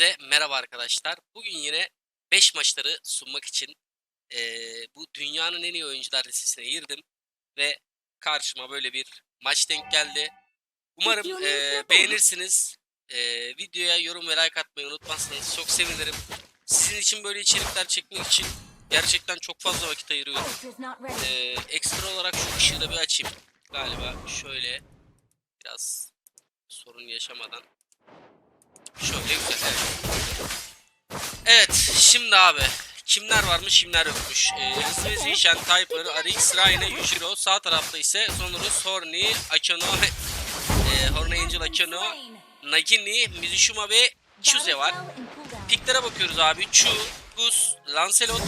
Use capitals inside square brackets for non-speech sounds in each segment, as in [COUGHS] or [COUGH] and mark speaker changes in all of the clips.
Speaker 1: Hepinize merhaba arkadaşlar. Bugün yine 5 maçları sunmak için eee, bu dünyanın en iyi oyuncular listesine girdim ve karşıma böyle bir maç denk geldi. Umarım
Speaker 2: yapımı.
Speaker 1: beğenirsiniz. Eee, videoya yorum ve like atmayı unutmazsanız çok sevinirim. Sizin için böyle içerikler çekmek için gerçekten çok fazla vakit ayırıyorum. Eee, ekstra olarak şu ışığı da bir açayım. Galiba şöyle biraz sorun yaşamadan. Şöyle güzel. Evet. Evet şimdi abi kimler varmış kimler yokmuş. Ee, hızlı ve Zishan, Typer, Arix, Rayne, Yujiro. Sağ tarafta ise Sonorus, Horny, Akeno, [LAUGHS] e, Horny Angel,
Speaker 2: Slain.
Speaker 1: Nagini, Mizuşuma ve Chuze var. Piklere bakıyoruz abi. Chu, Gus, Lancelot,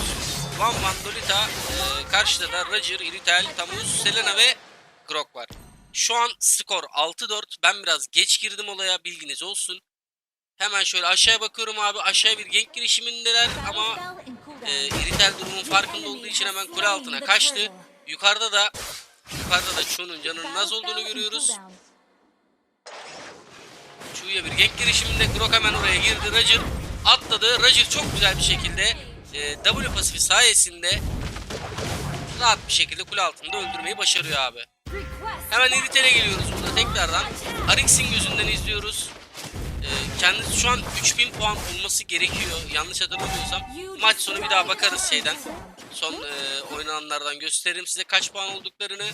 Speaker 1: Van Van, Lolita. e, karşıda da Roger, Iritel, Tamuz, Selena ve Grok var. Şu an skor 6-4. Ben biraz geç girdim olaya bilginiz olsun. Hemen şöyle aşağıya bakıyorum abi. Aşağıya bir gank girişimindeler ama e, Iritel durumun farkında olduğu için hemen kule altına kaçtı. Yukarıda da yukarıda da Chu'nun canının az olduğunu görüyoruz. Chu'ya bir gank girişiminde Grok hemen oraya girdi. Roger atladı. Roger çok güzel bir şekilde e, W pasifi sayesinde rahat bir şekilde kule altında öldürmeyi başarıyor abi. Hemen Iritel'e geliyoruz burada tekrardan. Arix'in gözünden izliyoruz. Kendisi şu an 3000 puan olması gerekiyor. Yanlış hatırlamıyorsam. Maç sonu bir daha bakarız şeyden. Son e, oynananlardan gösteririm size kaç puan olduklarını.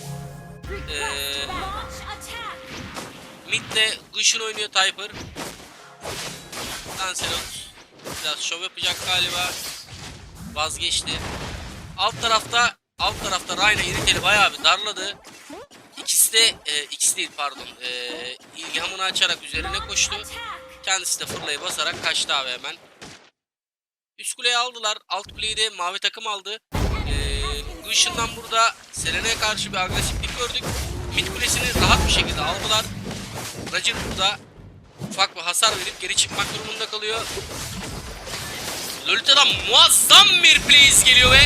Speaker 1: Ee, Mid'de Gush'un oynuyor Typer. Lancelot biraz şov yapacak galiba. Vazgeçti. Alt tarafta alt tarafta Rayna Iritel'i bayağı bir darladı. İkisi de e, ikisi değil pardon. E, ilhamını açarak üzerine koştu. Kendisi de fırlayı basarak kaçtı abi hemen. Üst kuleyi aldılar. Alt kuleyi de mavi takım aldı. Ee, Gush'ından burada Selena'ya karşı bir agresiflik gördük. Mid kulesini rahat bir şekilde aldılar. Roger burada ufak bir hasar verip geri çıkmak durumunda kalıyor. Lolita'dan muazzam bir plays geliyor ve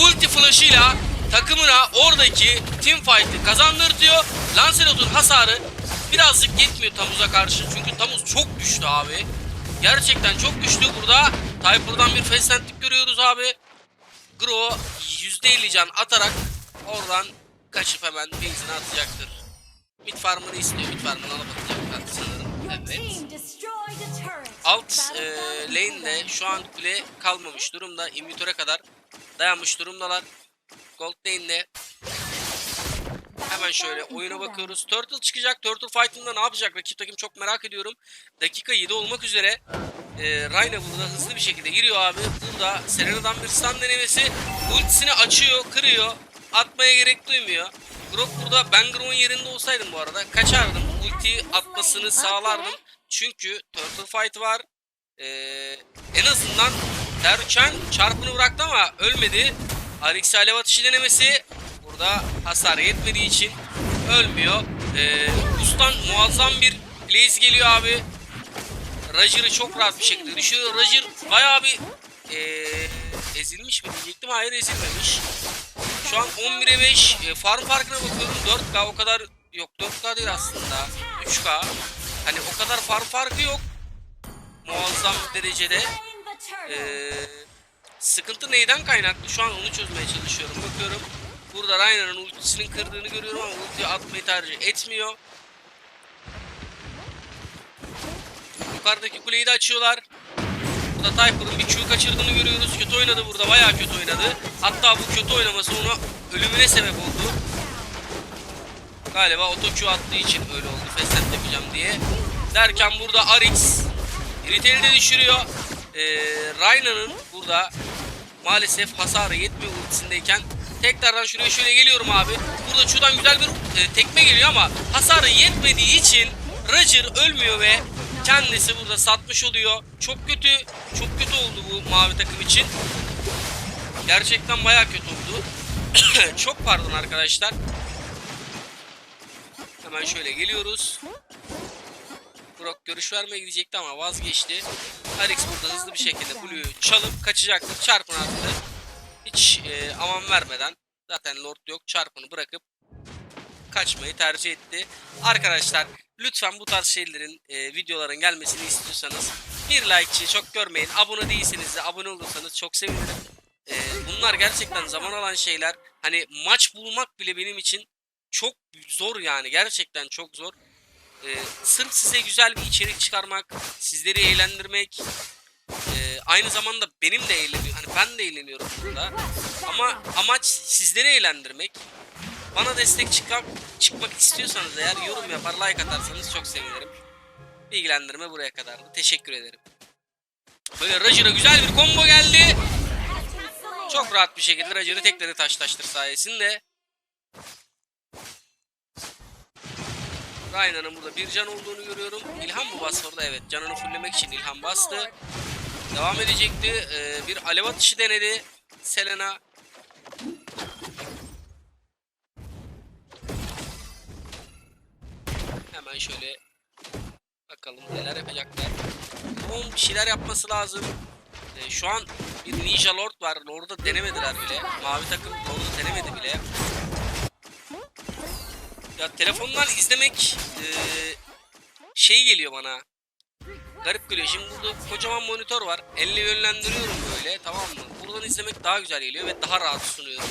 Speaker 1: ulti flash'ıyla takımına oradaki team fight'ı kazandırtıyor. Lancelot'un hasarı birazcık yetmiyor Tamuz'a karşı çünkü Tamuz çok güçlü abi. Gerçekten çok güçlü burada. Typer'dan bir feslentik görüyoruz abi. Gro %50 can atarak oradan kaçıp hemen base'ine atacaktır. Mid farmını istiyor. Mid farmını alıp atacaklar sanırım. Evet. Alt e, lane'de şu an kule kalmamış durumda. Inhibitor'a kadar dayanmış durumdalar. Gold lane'de hemen şöyle oyuna bakıyoruz. Turtle çıkacak. Turtle fight'ında ne yapacak? Rakip takım çok merak ediyorum. Dakika 7 olmak üzere. E, Rayna burada hızlı bir şekilde giriyor abi. Burada Serena'dan bir stun denemesi. Ultisini açıyor, kırıyor. Atmaya gerek duymuyor. Grok burada ben Grok'un yerinde olsaydım bu arada kaçardım. Ultiyi atmasını sağlardım. Çünkü Turtle Fight var. Ee, en azından derken çarpını bıraktı ama ölmedi. Arix alev atışı denemesi. Burada hasar yetmediği için ölmüyor. Ee, Ustan muazzam bir blaze geliyor abi. Roger'ı çok rahat bir şekilde düşüyor. Roger bayağı bir ee, ezilmiş mi diyecektim. Hayır ezilmemiş. Şu an 11'e 5 e, farm farkına bakıyorum 4K o kadar yok 4K değil aslında 3K hani o kadar farm farkı yok muazzam derecede Ee, sıkıntı neyden kaynaklı şu an onu çözmeye çalışıyorum bakıyorum burada Rainer'ın ultisinin kırdığını görüyorum ama ultiyi atmayı tercih etmiyor yukarıdaki kuleyi de açıyorlar Burada Typer'ın bir Q kaçırdığını görüyoruz. Kötü oynadı burada. Bayağı kötü oynadı. Hatta bu kötü oynaması ona ölümüne sebep oldu. Galiba Q attığı için öyle oldu. Feslet yapacağım diye. Derken burada Arix Iritel'i de düşürüyor. Ee, Rayna'nın burada maalesef hasarı yetmiyor ultisindeyken. Tekrardan şuraya şöyle geliyorum abi. Burada şuradan güzel bir e, tekme geliyor ama hasarı yetmediği için Roger ölmüyor ve kendisi burada satmış oluyor. Çok kötü, çok kötü oldu bu mavi takım için. Gerçekten bayağı kötü oldu. [COUGHS] çok pardon arkadaşlar. Hemen şöyle geliyoruz. Brock görüş vermeye gidecekti ama vazgeçti. Alex burada hızlı bir şekilde Blue'yu çalıp kaçacaktır. Çarpın attı. Hiç e, aman vermeden zaten Lord yok çarpını bırakıp kaçmayı tercih etti. Arkadaşlar lütfen bu tarz şeylerin e, videoların gelmesini istiyorsanız Bir like'çı çok görmeyin. Abone değilseniz de abone olursanız çok sevinirim. Ee, bunlar gerçekten zaman alan şeyler. Hani maç bulmak bile benim için çok zor yani. Gerçekten çok zor. Ee, sırf size güzel bir içerik çıkarmak, sizleri eğlendirmek, ee, aynı zamanda benim de eğleniyorum. Hani ben de eğleniyorum burada. Ama amaç sizleri eğlendirmek. Bana destek çıkmak, çıkmak istiyorsanız eğer yorum yapar, like atarsanız çok sevinirim. Bilgilendirme buraya kadardı. Teşekkür ederim. Böyle Roger'a güzel bir combo geldi. Çok rahat bir şekilde Roger'ı tekledi taş taştır sayesinde. Ryan'ın burada bir can olduğunu görüyorum. İlhan mı bastı orada? Evet. Canını fulllemek için İlhan bastı. Devam edecekti. Ee, bir alev atışı denedi. Selena. Hemen şöyle bakalım neler yapacaklar. Bon bir şeyler yapması lazım. Ee, şu an bir Ninja Lord var. Lord'u denemediler bile. Mavi takım Lord'u denemedi bile. Ya telefondan izlemek eee, şey geliyor bana. Garip geliyor. Şimdi burada kocaman monitör var. Elle yönlendiriyorum böyle tamam mı? Buradan izlemek daha güzel geliyor ve daha rahat sunuyorum.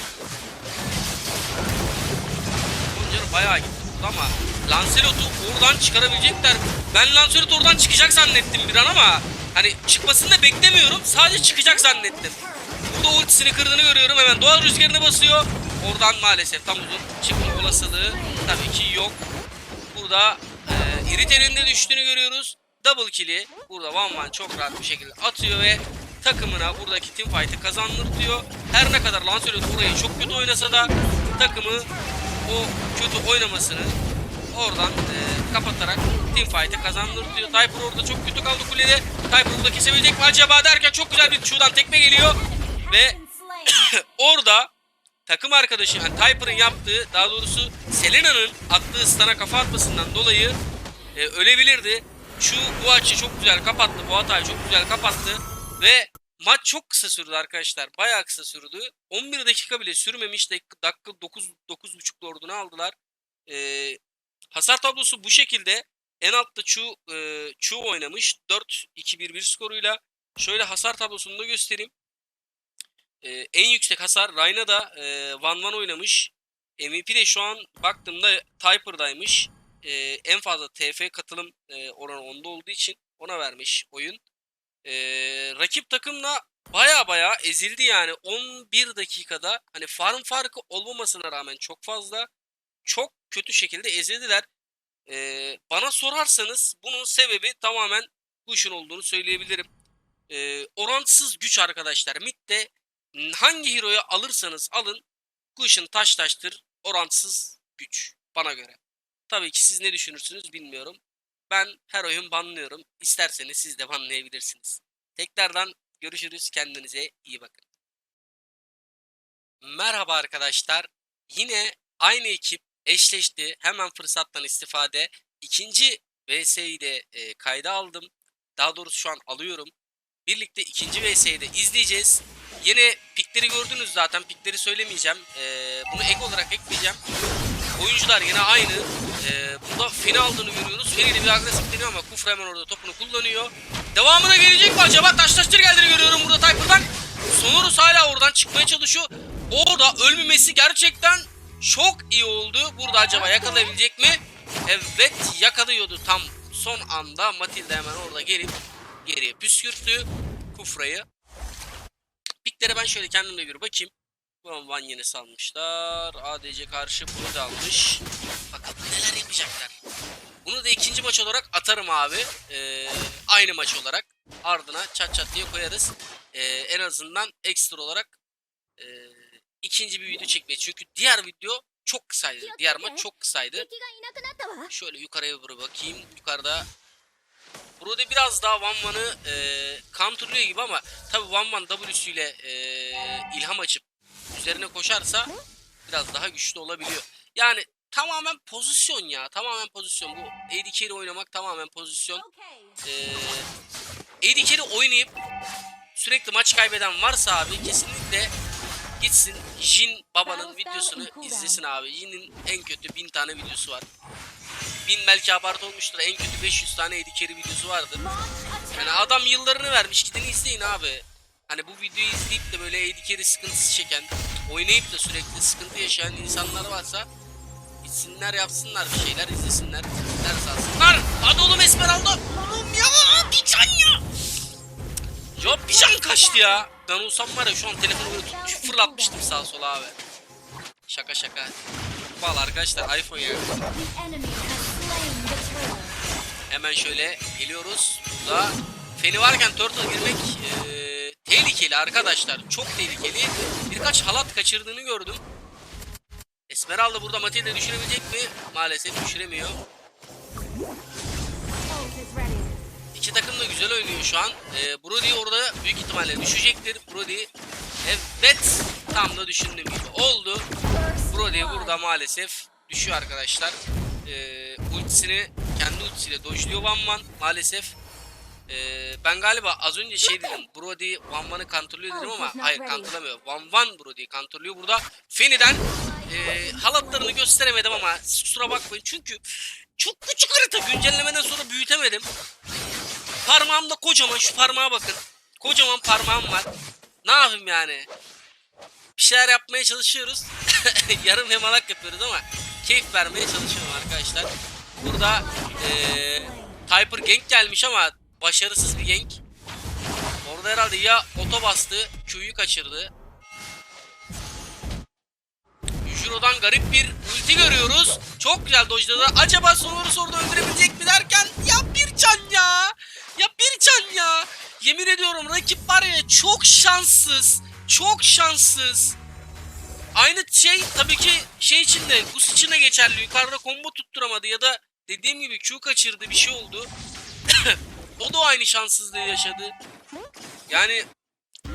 Speaker 1: Monitör bayağı gitti ama Lancelot'u oradan çıkarabilecekler. Ben Lancelot oradan çıkacak zannettim bir an ama hani çıkmasını da beklemiyorum. Sadece çıkacak zannettim. Burada ultisini kırdığını görüyorum. Hemen doğal rüzgarını basıyor. Oradan maalesef tam uzun çıkma olasılığı tabii ki yok. Burada e, Irite'nin de düştüğünü görüyoruz. Double kill'i burada Van Van çok rahat bir şekilde atıyor ve takımına buradaki team fight'ı kazandırtıyor. Her ne kadar Lancelot burayı çok kötü oynasa da takımı o kötü oynamasını oradan e, kapatarak team fight'ı kazandırtıyor. Typer orada çok kötü kaldı kulede. Typer burada kesebilecek mi acaba derken çok güzel bir şuradan tekme geliyor. Ve [COUGHS] orada takım arkadaşı yani Typer'ın yaptığı daha doğrusu Selena'nın attığı stana kafa atmasından dolayı e, ölebilirdi. Şu bu açı çok güzel kapattı. Bu hatayı çok güzel kapattı. Ve maç çok kısa sürdü arkadaşlar. Bayağı kısa sürdü. 11 dakika bile sürmemiş. Dakika, dakika 9 9.5 lordunu aldılar. E, hasar tablosu bu şekilde. En altta Chu, e, Chu oynamış. 4-2-1-1 skoruyla. Şöyle hasar tablosunu da göstereyim. Ee, en yüksek hasar Rayna da e, Van Van oynamış. MVP de şu an baktığımda Typer'daymış. Ee, en fazla TF katılım e, oranı onda olduğu için ona vermiş oyun. Ee, rakip takımla baya baya ezildi yani 11 dakikada hani farm farkı olmamasına rağmen çok fazla çok kötü şekilde ezildiler. Ee, bana sorarsanız bunun sebebi tamamen bu işin olduğunu söyleyebilirim. Ee, orantısız güç arkadaşlar. Mid'de hangi hero'yu alırsanız alın Gush'ın taş taştır orantısız güç bana göre. Tabii ki siz ne düşünürsünüz bilmiyorum. Ben her oyun banlıyorum. İsterseniz siz de banlayabilirsiniz. Tekrardan görüşürüz. Kendinize iyi bakın. Merhaba arkadaşlar. Yine aynı ekip eşleşti. Hemen fırsattan istifade. İkinci VS'yi de e, kayda aldım. Daha doğrusu şu an alıyorum. Birlikte ikinci VS'yi de izleyeceğiz. Yine pikleri gördünüz zaten. Pikleri söylemeyeceğim. Ee, bunu ek olarak ekleyeceğim. Oyuncular yine aynı. Ee, burada Feni aldığını görüyoruz. Feni de bir agresif deniyor ama Kufra hemen orada topunu kullanıyor. Devamına gelecek mi acaba? Taş taştır geldiğini görüyorum burada Typer'dan. Sonorus hala oradan çıkmaya çalışıyor. Orada ölmemesi gerçekten çok iyi oldu. Burada acaba yakalayabilecek mi? Evet yakalıyordu tam son anda. Matilda hemen orada gelip geriye püskürttü Kufra'yı. Piklere ben şöyle kendimle bir bakayım. Tamam Van yeni salmışlar. ADC karşı bunu da almış. Bakalım neler yapacaklar. Bunu da ikinci maç olarak atarım abi. Ee, aynı maç olarak. Ardına çat çat diye koyarız. Ee, en azından ekstra olarak e, ikinci bir video çekmeye. Çünkü diğer video çok kısaydı. Diğer maç çok kısaydı. Şöyle yukarıya bir bakayım. Yukarıda Burada biraz daha One One'ı e, counterlıyor gibi ama tabi One One W'süyle e, ilham açıp üzerine koşarsa biraz daha güçlü olabiliyor. Yani tamamen pozisyon ya. Tamamen pozisyon. Bu AD carry oynamak tamamen pozisyon. E, AD carry oynayıp sürekli maç kaybeden varsa abi kesinlikle gitsin Jin babanın videosunu izlesin abi. Jin'in en kötü bin tane videosu var. Bin belki abartı olmuştur. En kötü 500 tane AD carry videosu vardır. Yani adam yıllarını vermiş gidin izleyin abi. Hani bu videoyu izleyip de böyle carry sıkıntısı çeken, oynayıp da sürekli sıkıntı yaşayan insanlar varsa gitsinler yapsınlar bir şeyler izlesinler, ders alsınlar. Hadi oğlum Esmeralda. Oğlum ya bir can ya. Ya bir can kaçtı ya. Ben olsam var ya şu an telefonu böyle tutmuş fırlatmıştım sağa sola abi. Şaka şaka. Valla arkadaşlar iPhone ya.
Speaker 2: The enemy has slain the turtle.
Speaker 1: Hemen şöyle geliyoruz. Burada Feni varken Turtle girmek eee, tehlikeli arkadaşlar. Çok tehlikeli. Birkaç halat kaçırdığını gördüm. Esmeralda burada Matilda düşürebilecek mi? Maalesef düşüremiyor. İki takım da güzel oynuyor şu an. Eee Brody orada büyük ihtimalle düşecektir. Brody evet tam da düşündüğüm gibi oldu. Brody burada maalesef düşüyor arkadaşlar. Ee, ultisini kendi ultisiyle dojluyor Van Van maalesef. Ee, ben galiba az önce şey dedim. Brody Van Van'ı kontrolüyor dedim ama hayır kontrolamıyor. Van Van Brody'yi kontrolüyor. Burada Feni'den e, halatlarını gösteremedim ama kusura bakmayın. Çünkü çok küçük harita güncellemeden sonra büyütemedim. Parmağımda kocaman şu parmağa bakın. Kocaman parmağım var. Ne yapayım yani? bir şeyler yapmaya çalışıyoruz. [LAUGHS] Yarım yamalak yapıyoruz ama keyif vermeye çalışıyorum arkadaşlar. Burada eee Typer gank gelmiş ama başarısız bir gank. Orada herhalde ya oto bastı, Q'yu kaçırdı. Juro'dan garip bir ulti görüyoruz. Çok güzel dojladı. Acaba Sonorus orada öldürebilecek mi derken ya bir can ya. Ya bir can ya. Yemin ediyorum rakip var ya çok şanssız. Çok şanssız. Aynı şey tabii ki şey için de Gus için de geçerli. Yukarıda combo tutturamadı ya da dediğim gibi Q kaçırdı bir şey oldu. [COUGHS] o da aynı şanssızlığı yaşadı. Yani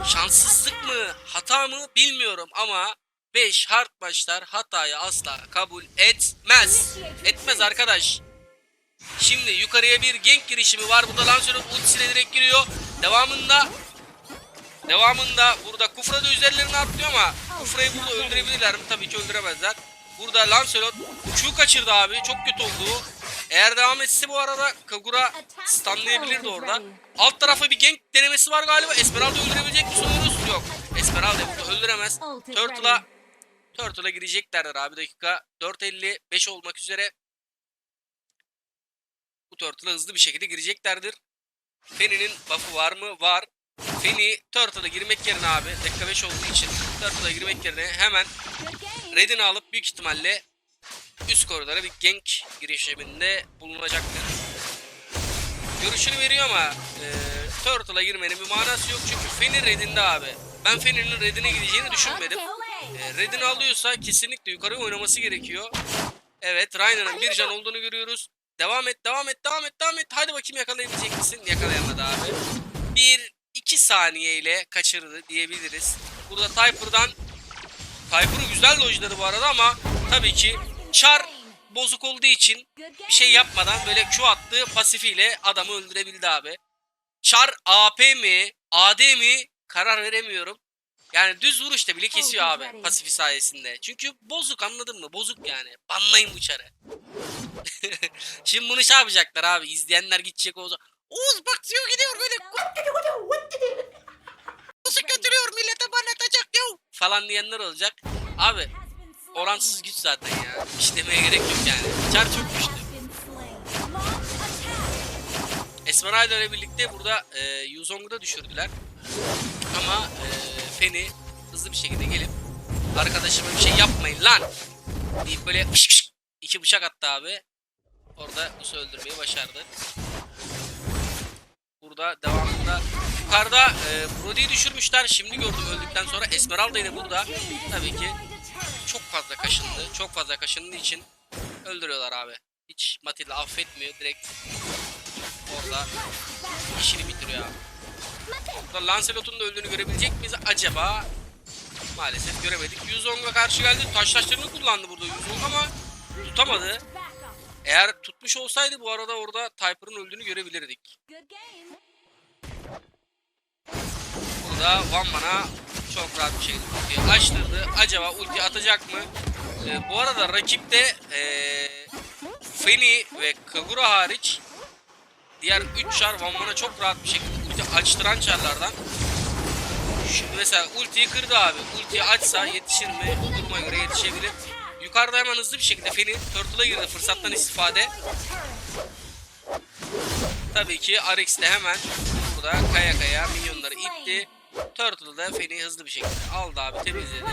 Speaker 1: şanssızlık mı hata mı bilmiyorum ama 5 hard başlar hatayı asla kabul etmez. Etmez arkadaş. Şimdi yukarıya bir gank girişimi var. Burada Lancelot ultisiyle direkt giriyor. Devamında Devamında burada Kufra da üzerlerine atlıyor ama Kufra'yı burada öldürebilirler mi? Tabii ki öldüremezler. Burada Lancelot Q kaçırdı abi. Çok kötü oldu. Eğer devam etse bu arada Kagura stunlayabilirdi orada. Alt tarafa bir gank denemesi var galiba. Esmeralda öldürebilecek mi soruyoruz? Yok. Esmeralda burada öldüremez. Turtle'a Turtle'a gireceklerdir abi dakika 4.55 olmak üzere. Bu Turtle'a hızlı bir şekilde gireceklerdir. Feni'nin buff'ı var mı? Var. Feni Turtle'a girmek yerine abi dakika 5 olduğu için Turtle'a girmek yerine hemen. Red'ini alıp büyük ihtimalle üst koridora bir gank girişiminde bulunacaktır. Görüşünü veriyor ama e, Turtle'a girmenin bir manası yok çünkü Feni Red'inde abi. Ben Feni'nin Red'ine gideceğini düşünmedim. E, Red'ini alıyorsa kesinlikle yukarı oynaması gerekiyor. Evet Ryan'ın bir can olduğunu görüyoruz. Devam et, devam et, devam et, devam et. Hadi bakayım yakalayabilecek misin? Yakalayamadı abi. Bir, iki saniye ile kaçırdı diyebiliriz. Burada Typer'dan Typer'ı güzel dojladı bu arada ama tabii ki Char bozuk olduğu için bir şey yapmadan böyle Q attı pasifiyle adamı öldürebildi abi. Char AP mi AD mi karar veremiyorum. Yani düz vuruşta bile kesiyor abi pasifi sayesinde. Çünkü bozuk anladın mı? Bozuk yani. Banlayın bu Char'ı. [LAUGHS] Şimdi bunu şey yapacaklar abi. İzleyenler gidecek Oğuz'a. Oğuz bak diyor gidiyor böyle. Nasıl götürüyor millete banlatacak ya. Falan diyenler olacak. Abi oransız güç zaten ya. Hiç demeye gerek yok yani. Char çok güçlü. Esmeralda ile birlikte burada e, Yuzong'u da düşürdüler. Ama e, Feni hızlı bir şekilde gelip arkadaşıma bir şey yapmayın lan deyip böyle fış fış iki bıçak attı abi. Orada Us'u öldürmeyi başardı. Burada devamında yukarıda e, Brody'yi düşürmüşler. Şimdi gördüm öldükten sonra Esmeralda yine burada. Tabii ki çok fazla kaşındı. Çok fazla kaşındığı için öldürüyorlar abi. Hiç Matilda affetmiyor. Direkt orada işini bitiriyor abi. Burada Lancelot'un da öldüğünü görebilecek miyiz acaba? Maalesef göremedik. Yuzong'a karşı geldi. Taşlaşlarını kullandı burada Yuzong ama tutamadı. Eğer tutmuş olsaydı bu arada orada Typer'ın öldüğünü görebilirdik.
Speaker 2: Game.
Speaker 1: Burada Van Man'a çok rahat bir şekilde açtırdı. Acaba ulti atacak mı? Ee, bu arada rakipte ee, Feni ve Kagura hariç diğer 3 çar Van Van'a çok rahat bir şekilde ulti açtıran çarlardan. Şimdi mesela ultiyi kırdı abi. Ultiyi açsa yetişir mi? Duruma göre yetişebilir. Yukarıda hemen hızlı bir şekilde Feni Turtle'a girdi fırsattan istifade. Tabii ki Arix de hemen burada kaya kaya minyonları itti. Turtle da Feni hızlı bir şekilde aldı abi temizledi.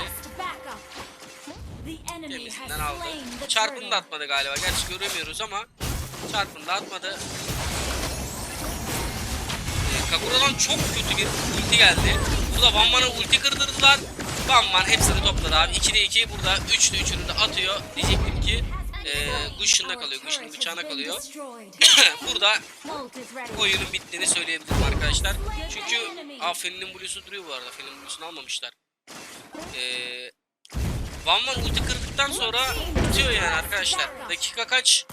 Speaker 1: Temisinden aldı. Çarpını da atmadı galiba. Gerçi göremiyoruz ama çarpını da atmadı. Ee, Kagura'dan çok kötü bir ulti geldi. Burada Van Van'a ulti kırdırdılar. Van Van hepsini topladı abi. 2'de 2 burada 3'de 3'ünü de atıyor. Diyecektim ki e, Gushion'da kalıyor. Gushion'ın bıçağına kalıyor. [COUGHS] burada oyunun bittiğini söyleyebilirim arkadaşlar. Çünkü Aa Fen'in Blue'su duruyor bu arada. Fen'in Blue'sunu almamışlar. Ee, Van Van ulti kırdıktan sonra bitiyor yani arkadaşlar. Dakika kaç?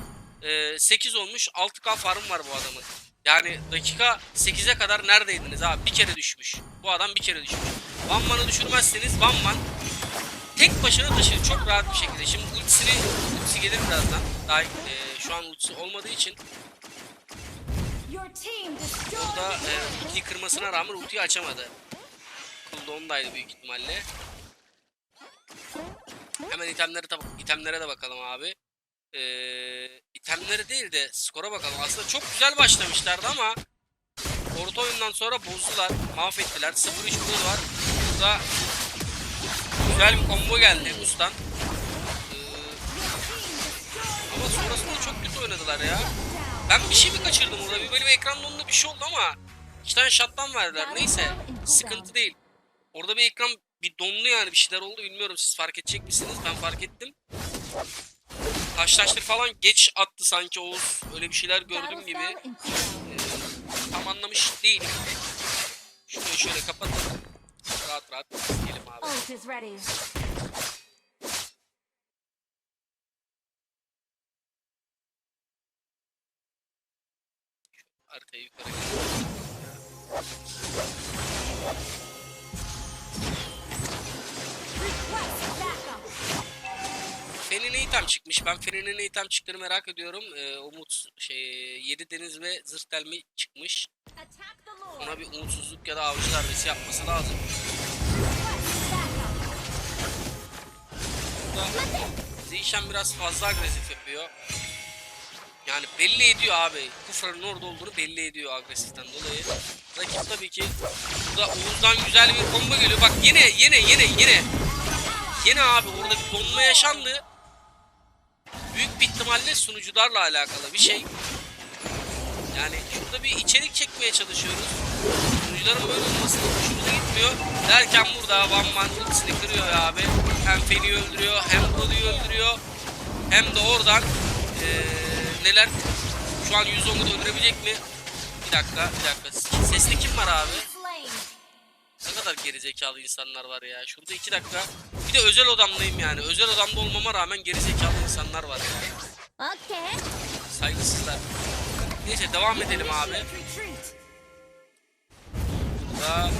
Speaker 1: Ee, 8 olmuş. 6K farm var bu adamın. Yani dakika 8'e kadar neredeydiniz abi? Bir kere düşmüş. Bu adam bir kere düşmüş. Van Van'ı düşürmezseniz Van Van tek başına taşır çok rahat bir şekilde. Şimdi ultisini ultisi gelir birazdan. Daha e, şu an ultisi olmadığı için
Speaker 2: the
Speaker 1: e, ultiyi kırmasına rağmen ultiyi açamadı. Cooldown'daydı büyük ihtimalle. Hemen itemlere, itemlere de bakalım abi. E, itemlere değil de skora bakalım. Aslında çok güzel başlamışlardı ama orta oyundan sonra bozdular, mahvettiler. 0-3 burada var. Burada güzel bir combo geldi Gus'tan. E, ama sonrasında çok kötü oynadılar ya. Ben bir şey mi kaçırdım orada? Bir benim ekran donunda bir şey oldu ama iki tane shot'tan verdiler. Neyse sıkıntı değil. Orada bir ekran bir donlu yani bir şeyler oldu. Bilmiyorum siz fark edecek misiniz? Ben fark ettim. Taşlaştır falan geç attı sanki Oğuz. Öyle bir şeyler gördüm gibi. Ee, tam anlamış değilim. Şurayı şöyle kapatalım. Rahat rahat gidelim abi.
Speaker 2: Ult is ready.
Speaker 1: Arkaya yukarı Fen'in item çıkmış. Ben Fen'in item çıktığını merak ediyorum. Ee, Umut şey yedi deniz ve zırh delme çıkmış. Ona bir umutsuzluk ya da avcı darbesi yapması lazım. Burada biraz fazla agresif yapıyor. Yani belli ediyor abi. Kufra'nın orada olduğunu belli ediyor agresiften dolayı. Rakip tabii ki burada Oğuz'dan güzel bir combo geliyor. Bak yine yine yine yine. Yine abi orada bir donma yaşandı. Büyük bir ihtimalle sunucularla alakalı bir şey. Yani şurada bir içerik çekmeye çalışıyoruz. Sunucuların böyle olmasını hoşumuza gitmiyor. Derken burada Van Van ultisini kırıyor abi. Hem Feni öldürüyor hem Brody'yi öldürüyor. Hem de oradan eee, neler şu an 110'u da öldürebilecek mi? Bir dakika bir dakika. Sesli kim var abi? Ne kadar gerizekalı insanlar var ya. Şurada iki dakika. Bir de özel odamdayım yani. Özel odamda olmama rağmen gerizekalı insanlar var ya.
Speaker 2: Okay.
Speaker 1: Saygısızlar. Neyse devam edelim abi. Burada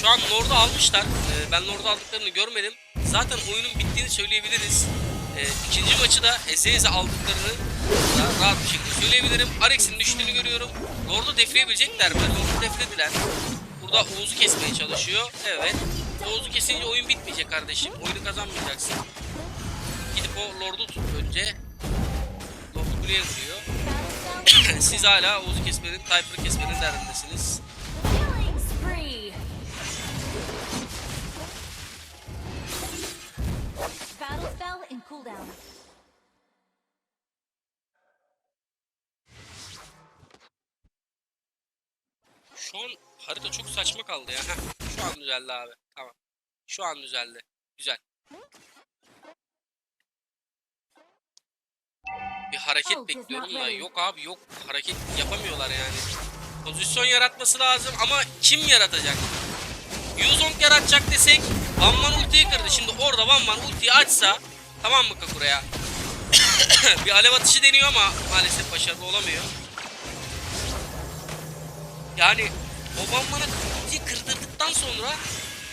Speaker 1: şu an Lord'u almışlar. Ee, ben Lord'u aldıklarını görmedim. Zaten oyunun bittiğini söyleyebiliriz. Ee, ikinci maçı da eze eze aldıklarını da rahat bir şekilde söyleyebilirim. Arex'in düştüğünü görüyorum. Lord'u defleyebilecekler mi? Lord'u deflediler. Burada Oğuz'u kesmeye çalışıyor. Evet. Oğuz'u kesince oyun bitmeyecek kardeşim. Oyunu kazanmayacaksın. Gidip o Lord'u tut önce. Lord'u kuleye vuruyor. [COUGHS] Siz hala Oğuz'u kesmenin, Typer'ı kesmenin derdindesiniz. Şu an harita çok saçma kaldı ya. Heh, şu an düzeldi abi. Tamam. Şu an düzeldi. Güzel. Bir hareket bekliyorum da yok abi yok. Hareket yapamıyorlar yani. Pozisyon yaratması lazım ama kim yaratacak? Yuzong yaratacak desek Van Van ultiyi kırdı. Şimdi orada Van Van ultiyi açsa tamam mı Kakura'ya? [COUGHS] bir alev atışı deniyor ama maalesef başarılı olamıyor. Yani Van Van'a ultiyi kırdırdıktan sonra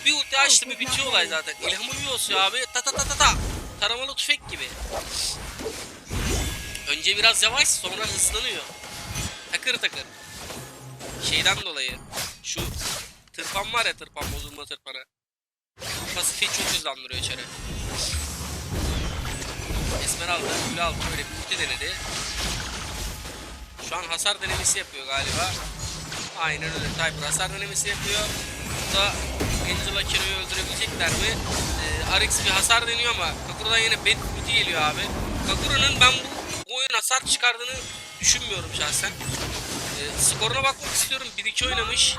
Speaker 1: bir ulti açtı mı bitiyor olay zaten. İlhamı bir olsun abi. Ta ta ta ta ta. Taramalı tüfek gibi. Önce biraz yavaş sonra hızlanıyor. Takır takır. şeyden dolayı şu tırpan var ya tırpan bozulma tırpanı. Pasifi çok hızlandırıyor içeri. Esmeralda kule altı böyle bir ulti denedi. Şu an hasar denemesi yapıyor galiba. Aynen öyle Typer hasar denemesi yapıyor. Burada Angela Kiro'yu öldürebilecekler mi? Ee, Arix bir hasar deniyor ama Kakura'dan yine Bad ulti geliyor abi. Kakura'nın ben bu, oyun hasar çıkardığını düşünmüyorum şahsen. Ee, skoruna bakmak istiyorum. 1-2 oynamış.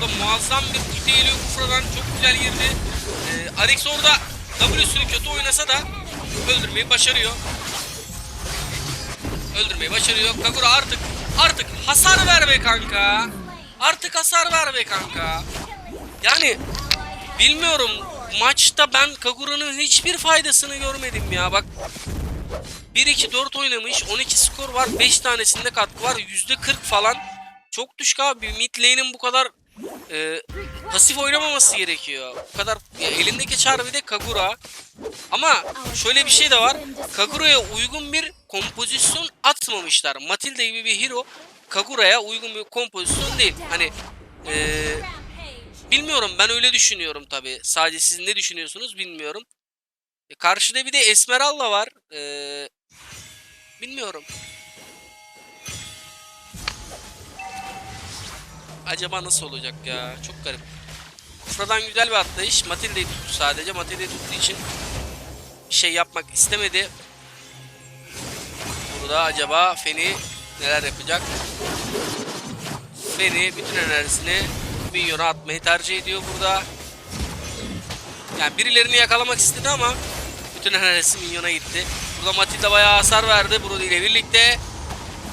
Speaker 1: Burada muazzam bir ulti geliyor Kufra'dan. Çok güzel girdi. Ee, Arix orada W'sünü kötü oynasa da öldürmeyi başarıyor. Öldürmeyi başarıyor. Kagura artık artık hasar ver be kanka. Artık hasar ver be kanka. Yani bilmiyorum maçta ben Kagura'nın hiçbir faydasını görmedim ya. Bak 1-2-4 oynamış. 12 skor var. 5 tanesinde katkı var. %40 falan. Çok düşük abi. Mid lane'in bu kadar e, pasif oynamaması gerekiyor. Bu kadar ya elindeki çar de Kagura. Ama şöyle bir şey de var. Kagura'ya uygun bir kompozisyon atmamışlar. Matilda gibi bir hero Kagura'ya uygun bir kompozisyon değil. Hani e, bilmiyorum ben öyle düşünüyorum tabi. Sadece siz ne düşünüyorsunuz bilmiyorum. E, karşıda bir de Esmeralda var. E, bilmiyorum. Acaba nasıl olacak ya? Çok garip. Sıradan güzel bir atlayış. Matilda'yı tuttu sadece. Matilda'yı tuttuğu için şey yapmak istemedi. Burada acaba Feni neler yapacak? Feni bütün enerjisini Minyon'a atmayı tercih ediyor burada. Yani birilerini yakalamak istedi ama bütün enerjisi Minyon'a gitti. Burada Matilda bayağı hasar verdi Brody ile birlikte.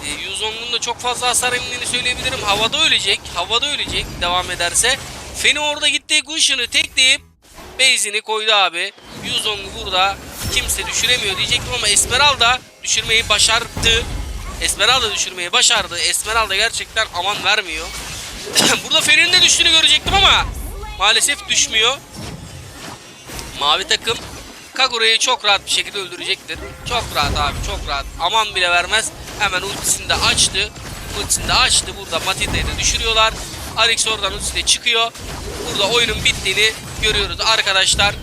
Speaker 1: E, Yuzong'un da çok fazla hasar emdiğini söyleyebilirim. Havada ölecek. Havada ölecek devam ederse. Feni orada gitti. Gush'ını tekleyip base'ini koydu abi. Yuzong'u burada kimse düşüremiyor diyecektim ama Esmeralda düşürmeyi başardı. Esmeralda düşürmeyi başardı. Esmeralda gerçekten aman vermiyor. [COUGHS] burada Feni'nin de düştüğünü görecektim ama maalesef düşmüyor. Mavi takım Kagura'yı çok rahat bir şekilde öldürecektir. Çok rahat abi çok rahat. Aman bile vermez. Hemen ultisini de açtı. Ultisini de açtı. Burada Matilda'yı da düşürüyorlar. Arix oradan ultisiyle çıkıyor. Burada oyunun bittiğini görüyoruz arkadaşlar.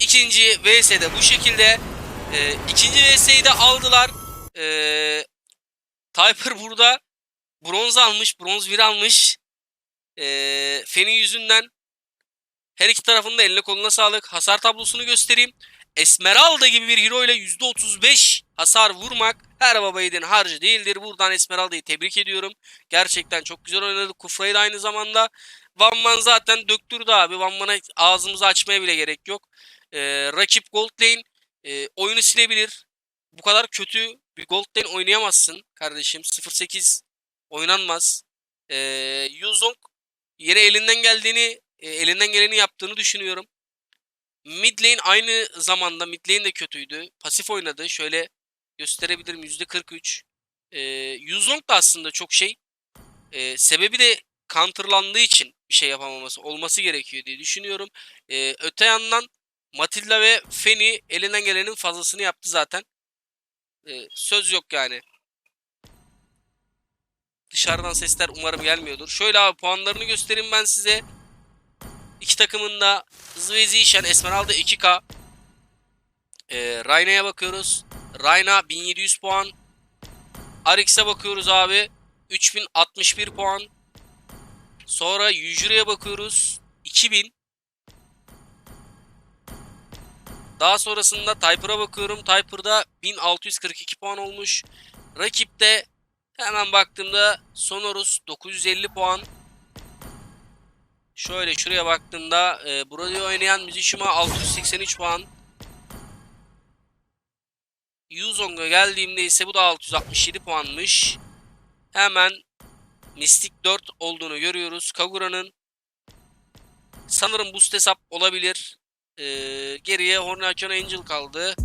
Speaker 1: İkinci VS'de bu şekilde. Ee, ikinci VS'yi de aldılar. Ee, Typer burada bronz almış. Bronz 1 almış. Ee, Feni yüzünden her iki tarafın da eline koluna sağlık. Hasar tablosunu göstereyim. Esmeralda gibi bir hero ile %35 hasar vurmak her baba yiğidin harcı değildir. Buradan Esmeralda'yı tebrik ediyorum. Gerçekten çok güzel oynadı. Kufra'yı da aynı zamanda. Van Man zaten döktürdü abi. Van Man'a ağzımızı açmaya bile gerek yok. Ee, rakip Gold Lane e, oyunu silebilir. Bu kadar kötü bir Gold Lane oynayamazsın kardeşim. 0-8 oynanmaz. Ee, Yuzong yere elinden geldiğini e, elinden geleni yaptığını düşünüyorum. Mid lane aynı zamanda mid lane de kötüydü. Pasif oynadı. Şöyle gösterebilirim %43. Ee, Yuzong da aslında çok şey. Ee, sebebi de counterlandığı için bir şey yapamaması olması gerekiyor diye düşünüyorum. Ee, öte yandan Matilda ve Feni elinden gelenin fazlasını yaptı zaten. Ee, söz yok yani. Dışarıdan sesler umarım gelmiyordur. Şöyle abi puanlarını göstereyim ben size. İki takımın da hızlı Esmeralda 2K. Ee, Rayna'ya bakıyoruz. Rayna 1700 puan. Arix'e bakıyoruz abi. 3061 puan. Sonra Yujure'ye bakıyoruz. 2000. Daha sonrasında Typer'a bakıyorum. Typer'da 1642 puan olmuş. Rakipte hemen baktığımda Sonorus 950 puan. Şöyle şuraya baktığımda e, burada oynayan Mizishima 683 puan. Yuzong'a geldiğimde ise bu da 667 puanmış. Hemen Mystic 4 olduğunu görüyoruz. Kagura'nın sanırım boost hesap olabilir. E, geriye Horny Akane Angel kaldı.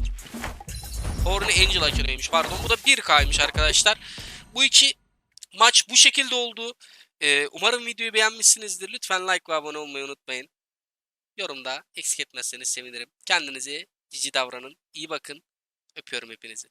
Speaker 1: Horny Angel Akane'ymiş pardon. Bu da 1K'ymış arkadaşlar. Bu iki maç bu şekilde oldu. Ee, umarım videoyu beğenmişsinizdir. Lütfen like ve abone olmayı unutmayın. Yorumda eksik etmezseniz sevinirim. Kendinize cici davranın. İyi bakın. Öpüyorum hepinizi.